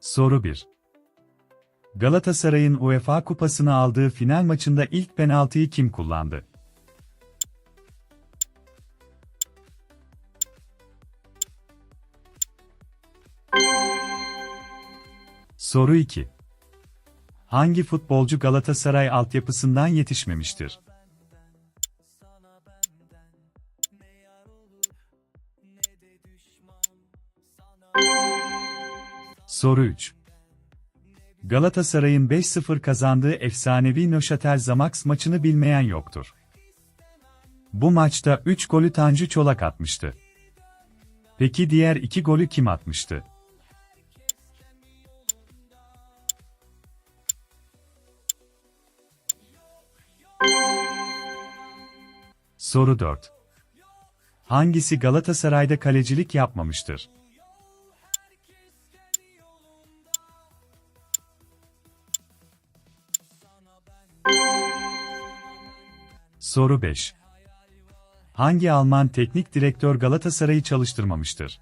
Soru 1. Galatasaray'ın UEFA Kupası'nı aldığı final maçında ilk penaltıyı kim kullandı? Soru 2. Hangi futbolcu Galatasaray altyapısından yetişmemiştir? Soru 3. Galatasaray'ın 5-0 kazandığı efsanevi Nöşatel Zamax maçını bilmeyen yoktur. Bu maçta 3 golü Tanju Çolak atmıştı. Peki diğer 2 golü kim atmıştı? Soru 4. Hangisi Galatasaray'da kalecilik yapmamıştır? Soru 5. Hangi Alman teknik direktör Galatasaray'ı çalıştırmamıştır?